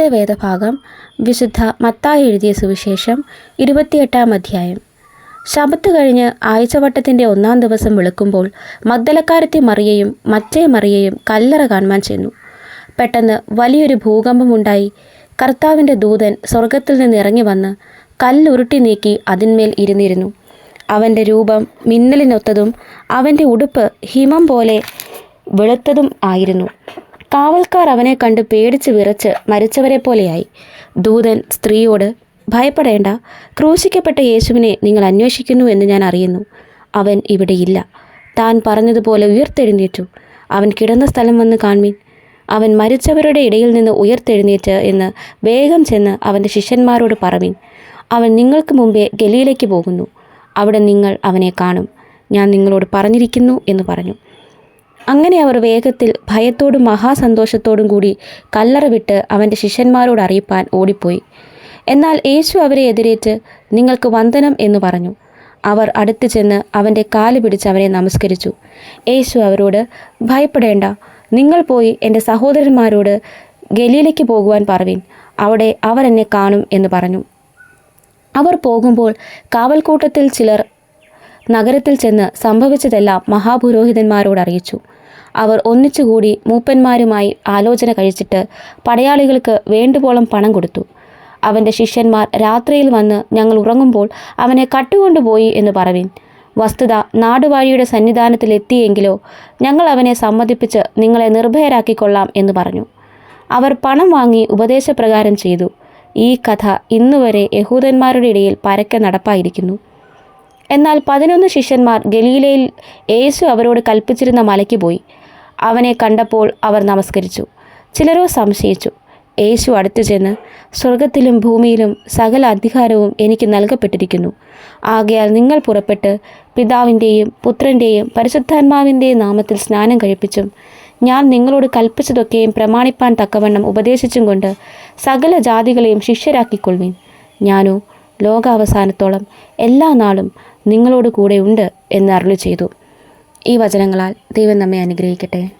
ഇന്നത്തെ വേദഭാഗം വിശുദ്ധ മത്തായി എഴുതിയ സുവിശേഷം ഇരുപത്തിയെട്ടാം അധ്യായം. ശബത്ത് കഴിഞ്ഞ് ആഴ്ചവട്ടത്തിന്റെ ഒന്നാം ദിവസം വെളുക്കുമ്പോൾ മദ്ദലക്കാരത്തി മറിയയും മറ്റേ മറിയയും കല്ലറ കാണുവാൻ ചെന്നു. പെട്ടെന്ന് വലിയൊരു ഭൂകമ്പമുണ്ടായി കർത്താവിന്റെ ദൂതൻ സ്വർഗത്തിൽ നിന്ന് ഇറങ്ങി വന്ന് കല്ലുരുട്ടി നീക്കി അതിന്മേൽ ഇരുന്നിരുന്നു. അവന്റെ രൂപം മിന്നലിനൊത്തതും അവന്റെ ഉടുപ്പ് ഹിമം പോലെ വെളുത്തതും ആയിരുന്നു. കാവൽക്കാർ അവനെ കണ്ട് പേടിച്ച് വിറച്ച് മരിച്ചവരെ പോലെയായി. ദൂതൻ സ്ത്രീയോട് ഭയപ്പെടേണ്ട. ക്രൂശിക്കപ്പെട്ട യേശുവിനെ നിങ്ങൾ അന്വേഷിക്കുന്നു എന്ന് ഞാൻ അറിയുന്നു. അവൻ ഇവിടെയില്ല താൻ പറഞ്ഞതുപോലെ ഉയർത്തെഴുന്നേറ്റു. അവൻ കിടന്ന സ്ഥലം വന്ന് കാൺമീൻ. അവൻ മരിച്ചവരുടെ ഇടയിൽ നിന്ന് ഉയർത്തെഴുന്നേറ്റ് എന്ന് വേഗം ചെന്ന് അവന്റെ ശിഷ്യന്മാരോട് പറവീൻ. അവൻ നിങ്ങൾക്ക് മുമ്പേ ഗലിയിലേക്ക് പോകുന്നു. അവിടെ നിങ്ങൾ അവനെ കാണും. ഞാൻ നിങ്ങളോട് പറഞ്ഞിരിക്കുന്നു എന്ന് പറഞ്ഞു. അങ്ങനെ അവർ വേഗത്തിൽ ഭയത്തോടും മഹാസന്തോഷത്തോടും കൂടി കല്ലറ വിട്ട് അവന്റെ ശിഷ്യന്മാരോട് അറിയിപ്പാൻ ഓടിപ്പോയി. എന്നാൽ യേശു അവരെ എതിരേറ്റ് നിങ്ങൾക്ക് വന്ദനം എന്ന് പറഞ്ഞു. അവർ അടുത്തു ചെന്ന് അവന്റെ കാൽ പിടിച്ച് അവനെ നമസ്കരിച്ചു. യേശു അവരോട് ഭയപ്പെടേണ്ട നിങ്ങൾ പോയി എന്റെ സഹോദരന്മാരോട് ഗലീലയ്ക്ക് പോകുവാൻ പറവിൻ. അവിടെ അവർ എന്നെ കാണും എന്ന് പറഞ്ഞു. അവർ പോകുമ്പോൾ കാവൽക്കൂട്ടത്തിൽ ചിലർ നഗരത്തിൽ ചെന്ന് സംഭവിച്ചതെല്ലാം മഹാപുരോഹിതന്മാരോട് അറിയിച്ചു. അവർ ഒന്നിച്ചുകൂടി മൂപ്പന്മാരുമായി ആലോചന കഴിച്ചിട്ട് പടയാളികൾക്ക് വേണ്ടുവോളം പണം കൊടുത്തു. അവന്റെ ശിഷ്യന്മാർ രാത്രിയിൽ വന്ന് ഞങ്ങൾ ഉറങ്ങുമ്പോൾ അവനെ കട്ടുകൊണ്ടുപോയി എന്ന് പറവിൻ. വസ്തുത നാടുവാഴിയുടെ സന്നിധാനത്തിലെത്തിയെങ്കിലോ ഞങ്ങൾ അവനെ സമ്മതിപ്പിച്ച് നിങ്ങളെ നിർഭയരാക്കിക്കൊള്ളാം എന്ന് പറഞ്ഞു. അവർ പണം വാങ്ങി ഉപദേശപ്രകാരം ചെയ്തു. ഈ കഥ ഇന്നുവരെ യഹൂദന്മാരുടെ ഇടയിൽ പരക്കെ നടപ്പായിരിക്കുന്നു. എന്നാൽ പതിനൊന്ന് ശിഷ്യന്മാർ ഗലീലയിൽ യേശു അവരോട് കൽപ്പിച്ചിരുന്ന മലയ്ക്ക് പോയി. അവനെ കണ്ടപ്പോൾ അവർ നമസ്കരിച്ചു. ചിലരോ സംശയിച്ചു. യേശു അടുത്തു ചെന്ന് സ്വർഗത്തിലും ഭൂമിയിലും സകല അധികാരവും എനിക്ക് നൽകപ്പെട്ടിരിക്കുന്നു. ആകയാൽ നിങ്ങൾ പുറപ്പെട്ട് പിതാവിന്റെയും പുത്രന്റെയും പരിശുദ്ധാത്മാവിന്റെയും നാമത്തിൽ സ്നാനം കഴിപ്പിച്ചും ഞാൻ നിങ്ങളോട് കൽപ്പിച്ചതൊക്കെയും പ്രമാണിപ്പാൻ തക്കവണ്ണം ഉപദേശിച്ചും കൊണ്ട് സകല ജാതികളെയും ശിഷ്യരാക്കിക്കൊള്ളുവീൻ. ഞാനോ ലോകാവസാനത്തോളം എല്ലാ നാളും നിങ്ങളോട് കൂടെ ഉണ്ട് എന്ന് അരുളി ചെയ്തു. ഈ വചനങ്ങളാൽ ദൈവം നമ്മെ അനുഗ്രഹിക്കട്ടെ.